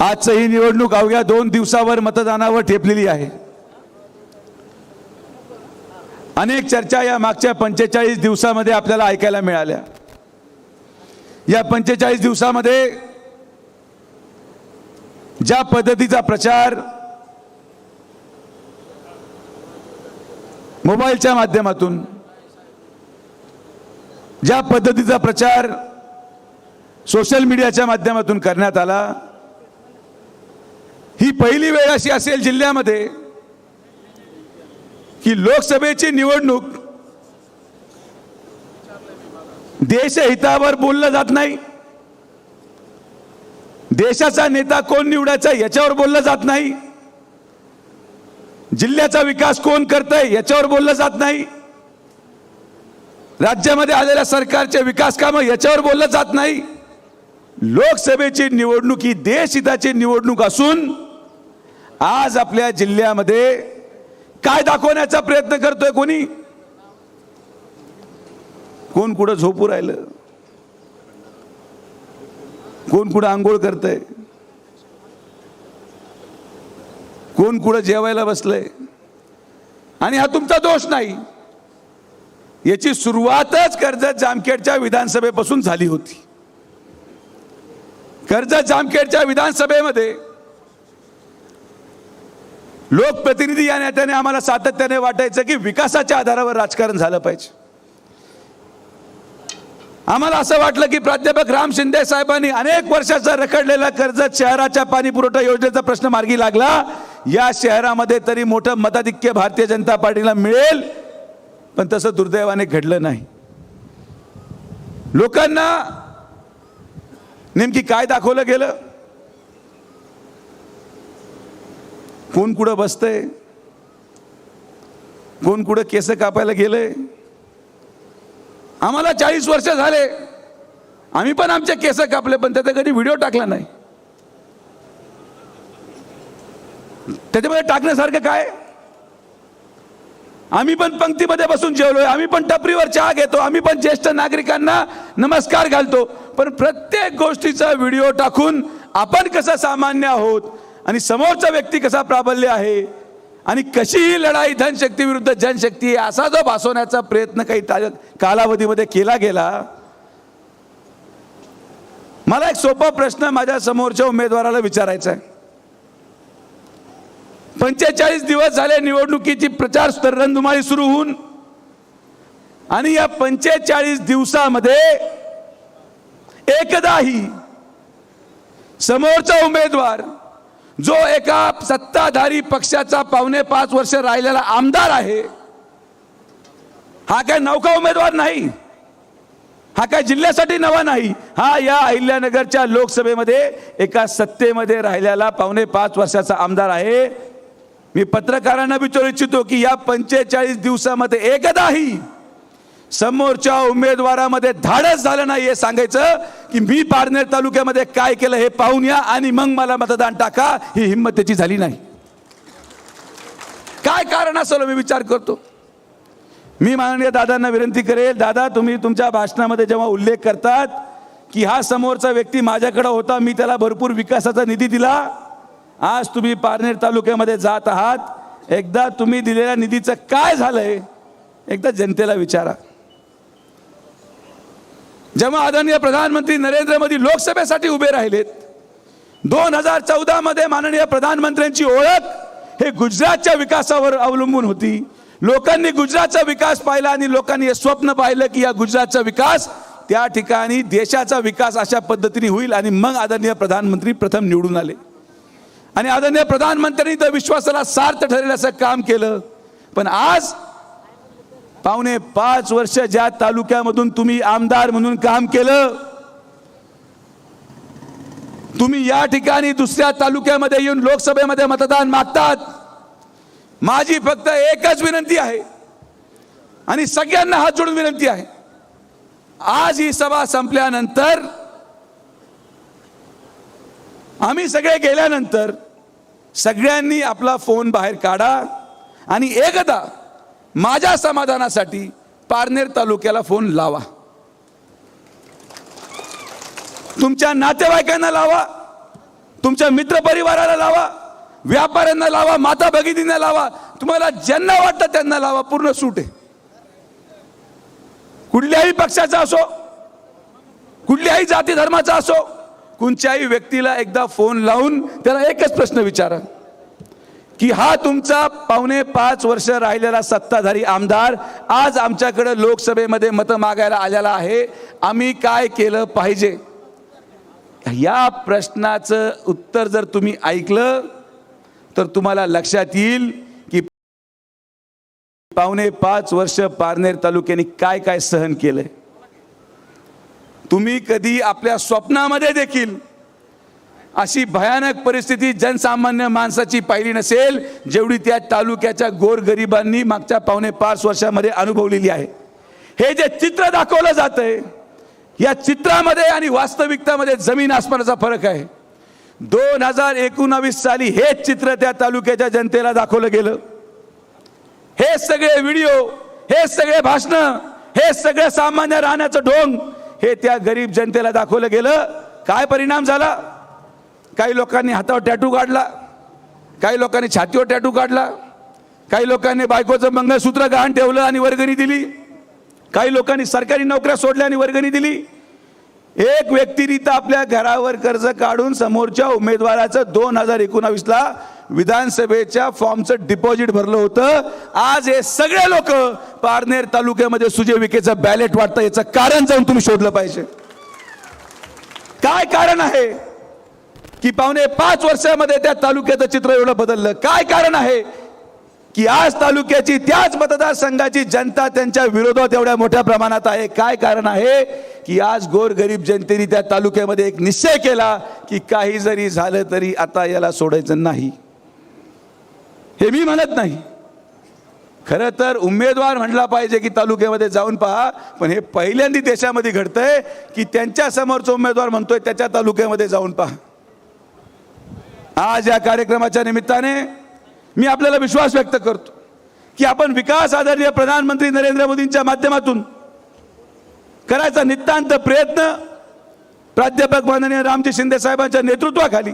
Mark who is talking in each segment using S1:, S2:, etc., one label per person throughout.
S1: आजचं ही निवडणूक अवघ्या दोन दिवसावर मतदानावर ठेपलेली आहे. अनेक चर्चा या मागच्या पंचेचाळीस दिवसामध्ये आपल्याला ऐकायला मिळाल्या. या पंचेचाळीस दिवसामध्ये ज्या पद्धतीचा प्रचार मोबाईलच्या माध्यमातून ज्या पद्धतीचा प्रचार सोशल मीडियाच्या माध्यमातून करण्यात आला ही पहिली वेळ अशी असेल जिल्ह्यामध्ये की लोकसभेची निवडणूक देशहितावर बोललं जात नाही. देशाचा नेता कोण निवडायचा याच्यावर बोललं जात नाही. जिल्ह्याचा विकास कोण करतंय याच्यावर बोललं जात नाही. राज्यामध्ये आलेल्या सरकारचे विकास कामं याच्यावर बोललं जात नाही. लोकसभेची निवडणूक ही देशहिताची निवडणूक असून आज आपल्या जिल्ह्यामध्ये काय दाखवण्याचा प्रयत्न करतोय कोणी? कोण कुठं झोपू राहिलं? कोण कुठं आंघोळ करतंय? कोण कुठं जेवायला बसलंय? आणि हा तुमचा दोष नाही. याची सुरुवातच कर्जत जामखेडच्या विधानसभेपासून झाली होती. कर्जत जामखेडच्या विधानसभेमध्ये लोकप्रतिनिधी या नेत्याने आम्हाला सातत्याने वाटायचं की विकासाच्या आधारावर राजकारण झालं पाहिजे. आम्हाला असं वाटलं की प्राध्यापक राम शिंदे साहेबांनी अनेक वर्षाचा रखडलेला कर्जत शहराच्या पाणी पुरवठा योजनेचा प्रश्न मार्गी लागला. या शहरामध्ये तरी मोठं मताधिक्य भारतीय जनता पार्टीला मिळेल पण तसं दुर्दैवाने घडलं नाही. लोकांना नेमकी काय दाखवलं गेलं? कोण कुठं बसतंय? कोण कुठं केस कापायला गेलंय? आम्हाला चाळीस वर्ष झाले. आम्ही पण आमचे केस कापले पण त्याचा कधी व्हिडिओ टाकला नाही. त्याच्यामध्ये टाकण्यासारखं काय? आम्ही पण पंक्तीमध्ये बसून जेवलोय. आम्ही पण टपरीवर चहा घेतो. आम्ही पण ज्येष्ठ नागरिकांना नमस्कार घालतो. पण प्रत्येक गोष्टीचा व्हिडिओ टाकून आपण कसं सामान्य आहोत? आणि समोरचा व्यक्ती कसा प्राबल्य आहे? आणि कशी ही लढाई धनशक्ती विरुद्ध जनशक्ती असा जो भासवण्याचा प्रयत्न काही कालावधीमध्ये केला गेला. मला एक सोपा प्रश्न माझ्या समोरच्या उमेदवाराला विचारायचा आहे. पंचेचाळीस दिवस झाले निवडणुकीची प्रचार रणधुमाळी सुरू होऊन. आणि या पंचेचाळीस दिवसामध्ये एकदाही समोरचा उमेदवार जो एका सत्ताधारी पक्षाचा पावणे पाच वर्ष राहिलेला आमदार आहे हा काय नौका उमेदवार नाही हा काय जिल्ह्यासाठी नवा नाही हा या अहिल्यानगरच्या लोकसभेमध्ये एका सत्तेमध्ये राहिलेला पावणे पाच वर्षाचा आमदार आहे. मी पत्रकारांना विचारू इच्छितो की या पंचेचाळीस दिवसामध्ये एकदाही समोरच्या उमेदवारामध्ये धाडस झालं नाही हे सांगायचं की मी पारनेर तालुक्यामध्ये काय केलं हे पाहून या आणि मग मला मतदान टाका. ही हिंमत त्याची झाली नाही. काय कारण असेल हो मी विचार करतो. मी माननीय दादांना विनंती करेल दादा तुम्ही तुमच्या भाषणामध्ये जेव्हा उल्लेख करतात की हा समोरचा व्यक्ती माझ्याकडे होता मी त्याला भरपूर विकासाचा निधी दिला. आज तुम्ही पारनेर तालुक्यामध्ये जात आहात. एकदा तुम्ही दिलेल्या निधीचं काय झालंय? एकदा जनतेला विचारा. जेव्हा आदरणीय प्रधानमंत्री नरेंद्र मोदी लोकसभेसाठी उभे राहिलेत दोन हजार चौदा मध्ये माननीय प्रधानमंत्र्यांची ओळख हे गुजरातच्या विकासावर अवलंबून होती. लोकांनी गुजरातचा विकास पाहिला आणि लोकांनी हे स्वप्न पाहिलं की या गुजरातचा विकास त्या ठिकाणी देशाचा विकास अशा पद्धतीने होईल आणि मग आदरणीय प्रधानमंत्री प्रथम निवडून आले. आणि आदरणीय प्रधानमंत्र्यांनी त्या विश्वासाला सार्थ ठरेल असं काम केलं. पण आज पावणे पाच वर्ष ज्या तालुक्यामधून तुम्ही आमदार म्हणून काम केलं तुम्ही या ठिकाणी दुसऱ्या तालुक्यामध्ये येऊन लोकसभेमध्ये मतदान मागतात. माझी फक्त एकच विनंती आहे आणि सगळ्यांना हात जोडून विनंती आहे. आज ही सभा संपल्यानंतर आम्ही सगळे गेल्यानंतर सगळ्यांनी आपला फोन बाहेर काढा आणि एकदा माझ्या समाधानासाठी पारनेर तालुक्याला फोन लावा. तुमच्या नातेवाईकांना लावा. तुमच्या मित्रपरिवाराला लावा. व्यापाऱ्यांना लावा. माता भगिनींना लावा. तुम्हाला ज्यांना वाटतं त्यांना लावा. पूर्ण सूट आहे. कुठल्याही पक्षाचा असो कुठल्याही जाती धर्माचा असो कोणत्याही व्यक्तीला एकदा फोन लावून त्याला एकच प्रश्न विचारा. की हा तुमचा पावणे पाच वर्ष राहिलेला सत्ताधारी आमदार आज आमच्याकडे लोकसभेमध्ये मतं मागायला आलेला आहे. आम्ही काय केलं पाहिजे? या प्रश्नाचं उत्तर जर तुम्ही ऐकलं तर तुम्हाला लक्षात येईल की पावणे पाच वर्ष पारनेर तालुक्याने काय काय सहन केलंय. तुम्ही कधी आपल्या स्वप्नामध्ये देखील अशी भयानक परिस्थिती जनसामान्य माणसाची पाहिली नसेल जेवढी त्या तालुक्याच्या गोरगरिबांनी मागच्या पावणे पाच वर्षामध्ये अनुभवलेली आहे. हे जे चित्र दाखवलं जातंय या चित्रामध्ये आणि वास्तविकतामध्ये जमीन आसमानाचा फरक आहे. दोन हजार एकोणावीस साली हेच चित्र त्या तालुक्याच्या जनतेला दाखवलं गेलं. हे सगळे व्हिडिओ हे सगळे भाषण हे सगळं सामान्य राहण्याचं ढोंग हे त्या गरीब जनतेला दाखवलं गेलं. काय परिणाम झाला? काही लोकांनी हातावर टॅटू काढला काही लोकांनी छातीवर टॅटू काढला काही लोकांनी बायकोचं मंगळसूत्र गहाण ठेवलं आणि वर्गणी दिली काही लोकांनी सरकारी नोकऱ्या सोडल्या आणि वर्गणी दिली. एक व्यक्तिरित्या आपल्या घरावर कर्ज काढून समोरच्या उमेदवाराचं दोन हजार एकोणावीसला विधानसभेच्या फॉर्मचं डिपॉझिट भरलं होतं. आज हे सगळे लोक पारनेर तालुक्यामध्ये सुजय विखेचं बॅलेट वाटतं. याचं कारण जाऊन तुम्ही शोधलं पाहिजे. काय कारण आहे? की पावणे पाच वर्षामध्ये त्या तालुक्याचं चित्र एवढं बदललं. काय कारण आहे? की आज तालुक्याची त्याच मतदारसंघाची जनता त्यांच्या विरोधात एवढ्या मोठ्या प्रमाणात आहे. काय कारण आहे? की आज गोरगरीब जनतेने त्या तालुक्यामध्ये एक निश्चय केला की काही जरी झालं तरी आता याला सोडायचं नाही. हे मी म्हणत नाही. खरं तर उमेदवार म्हणला पाहिजे की तालुक्यामध्ये जाऊन पहा पण हे पहिल्यांदा देशामध्ये घडतंय की त्यांच्या समोरचा उमेदवार म्हणतोय त्याच्या तालुक्यामध्ये जाऊन पहा. आज या कार्यक्रमाच्या निमित्ताने मी आपल्याला विश्वास व्यक्त करतो की आपण विकास आदरणीय प्रधानमंत्री नरेंद्र मोदींच्या माध्यमातून करायचा नितांत प्रयत्न प्राध्यापक माननीय रामजी शिंदे साहेबांच्या नेतृत्वाखाली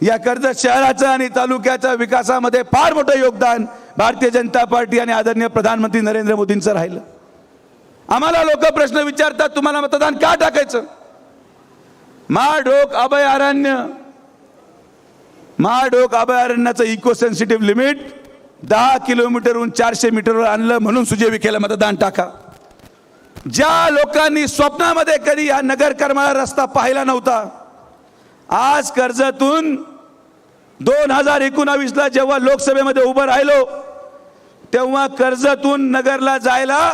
S1: या कर्जत शहराचं आणि तालुक्याच्या विकासामध्ये फार मोठं योगदान भारतीय जनता पार्टी आणि आदरणीय प्रधानमंत्री नरेंद्र मोदींचं राहिलं. आम्हाला लोक प्रश्न विचारतात तुम्हाला मतदान का टाकायचं? माढोक अभयारण्य महाडोक अभयारण्याचं इको सेन्सिटिव्ह लिमिट दहा किलोमीटरहून चारशे मीटरवर आणलं म्हणून सुजय विखेला मतदान टाका. ज्या लोकांनी स्वप्नामध्ये कधी हा नगर करमाळा रस्ता पाहिला नव्हता आज कर्जतून दोन हजार एकोणावीसला जेव्हा लोकसभेमध्ये उभं राहिलो तेव्हा कर्जतून नगरला जायला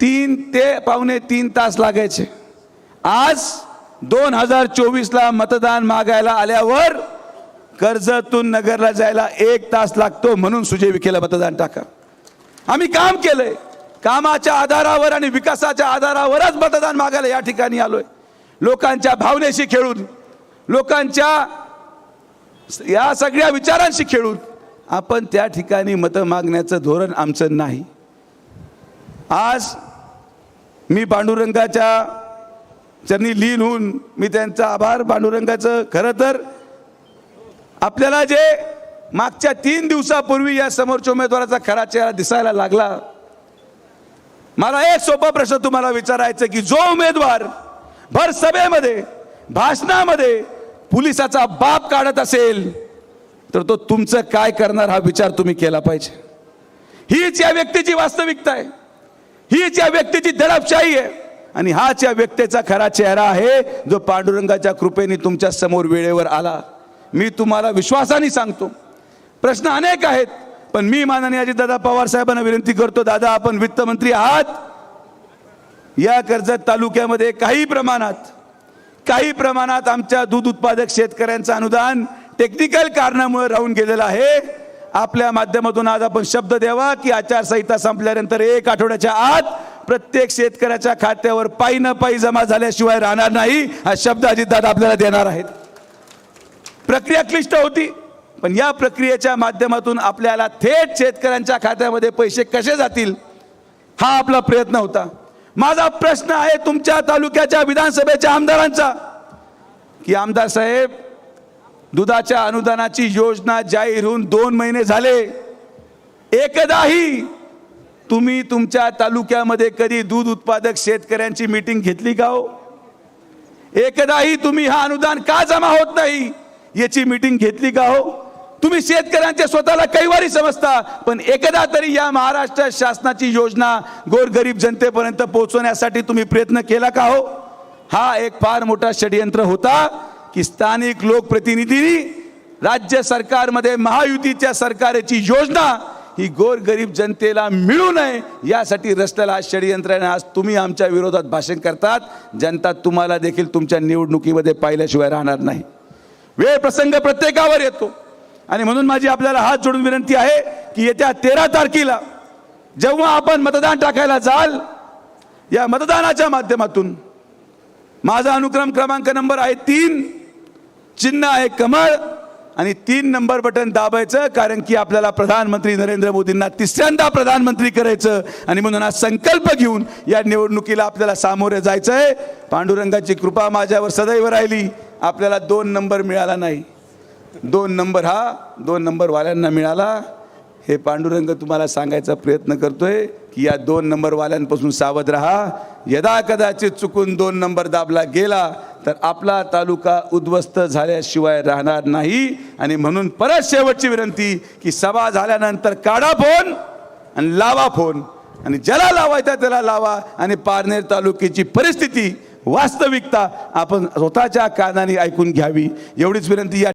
S1: तीन ते पावणे तीन तास लागायचे. आज दोन हजार चोवीसला मतदान मागायला आल्यावर कर्जतून नगरला जायला एक तास लागतो म्हणून सुजय विखेला मतदान टाका. आम्ही काम केलंय. कामाच्या आधारावर आणि विकासाच्या आधारावरच मतदान मागायला या ठिकाणी आलोय. लोकांच्या भावनेशी खेळून लोकांच्या या सगळ्या विचारांशी खेळून आपण त्या ठिकाणी मतं मागण्याचं धोरण आमचं नाही. आज मी पांडुरंगाच्या चरणी लीन होऊन मी त्यांचा आभार पांडुरंगाचं खरं तर आपल्याला जे मागच्या तीन दिवसापूर्वी या समोरच्या उमेदवाराचा खरा चेहरा दिसायला लागला मला एक सोपा प्रश्न तुम्हाला विचारायचा की जो उमेदवार भर सभेमध्ये भाषणामध्ये पोलिसाचा बाप काढत असेल तर तो तुमचं काय करणार हा विचार तुम्ही केला पाहिजे. हीच या व्यक्तीची वास्तविकता आहे. हीच या व्यक्तीची दडपशाही आहे. आणि हाच या व्यक्तीचा खरा चेहरा आहे जो पांडुरंगाच्या कृपेने तुमच्यासमोर वेळेवर आला. मी तुम्हाला विश्वासाने सांगतो. प्रश्न अनेक आहेत पण मी माननीय अजितदादा पवार साहेबांना विनंती करतो दादा आपण वित्तमंत्री आहात. या कर्जत तालुक्यामध्ये काही प्रमाणात काही प्रमाणात आमच्या दूध उत्पादक शेतकऱ्यांचं अनुदान टेक्निकल कारणामुळे राहून गेलेलं आहे. आपल्या माध्यमातून आज आपण शब्द द्यावा की आचारसंहिता संपल्यानंतर एक आठवड्याच्या आत प्रत्येक शेतकऱ्याच्या खात्यावर पायी न पायी जमा झाल्याशिवाय राहणार नाही हा शब्द अजितदादा आपल्याला देणार आहेत. प्रक्रिया क्लिष्ट होती. पण या प्रक्रियेच्या माध्यमातून आपल्याला थेट शेतकऱ्यांच्या खात्यामध्ये पैसे कसे जातील हा आपला प्रयत्न होता. माझा प्रश्न आहे तुमच्या तालुक्याच्या विधानसभेच्या आमदारांचा की आमदार साहेब दुधाच्या अनुदानाची योजना जाहीर होऊन दोन महिने झाले. एकदाही तुम्ही तुमच्या तालुक्यामध्ये कधी दूध उत्पादक शेतकऱ्यांची मीटिंग घेतली का हो? एकदाही तुम्ही हा अनुदान का जमा होत नाही? याची मीटिंग घेतली का हो? तुम्ही शेतकऱ्यांच्या स्वतःला कैवारी समजता पण एकदा तरी या महाराष्ट्र शासनाची योजना गोरगरीब जनतेपर्यंत पोहोचवण्यासाठी तुम्ही प्रयत्न केला का हो? हा एक फार मोठा षडयंत्र होता की स्थानिक लोकप्रतिनिधींनी राज्य सरकारमध्ये महायुतीच्या सरकारची योजना ही गोरगरीब जनतेला मिळू नये यासाठी रचलेला हा षडयंत्र आज तुम्ही आमच्या विरोधात भाषण करतात. जनता तुम्हाला देखील तुमच्या निवडणुकीमध्ये पाहिल्याशिवाय राहणार नाही. वेळ प्रसंग प्रत्येकावर येतो. आणि म्हणून माझी आपल्याला हात जोडून विनंती आहे की येत्या तेरा तारखेला जेव्हा आपण मतदान टाकायला जाल या मतदानाच्या माध्यमातून माझा अनुक्रम क्रमांक नंबर आहे तीन चिन्ह आहे कमळ आणि तीन नंबर बटन दाबायचं कारण की आपल्याला प्रधानमंत्री नरेंद्र मोदींना तिसऱ्यांदा प्रधानमंत्री करायचं आणि म्हणून हा संकल्प घेऊन या निवडणुकीला आपल्याला सामोरे जायचं आहे पांडुरंगाची कृपा माझ्यावर सदैव राहिली. आपल्याला दोन नंबर मिळाला नाही. दोन नंबर हा दोन नंबरवाल्यांना मिळाला. हे पांडुरंग तुम्हाला सांगायचा प्रयत्न करतोय की या दोन नंबरवाल्यांपासून सावध राहा. यदा कदाचित चुकून दोन नंबर दाबला गेला तर आपला तालुका उद्ध्वस्त झाल्याशिवाय राहणार नाही. आणि म्हणून परत शेवटची विनंती की सभा झाल्यानंतर काढा फोन आणि लावा फोन. आणि ज्याला लावायचा त्याला लावा. आणि पारनेर तालुक्याची परिस्थिती वास्तविकता आपण स्वतःच्या कानाने ऐकून घ्यावी. एवढीच विनंती या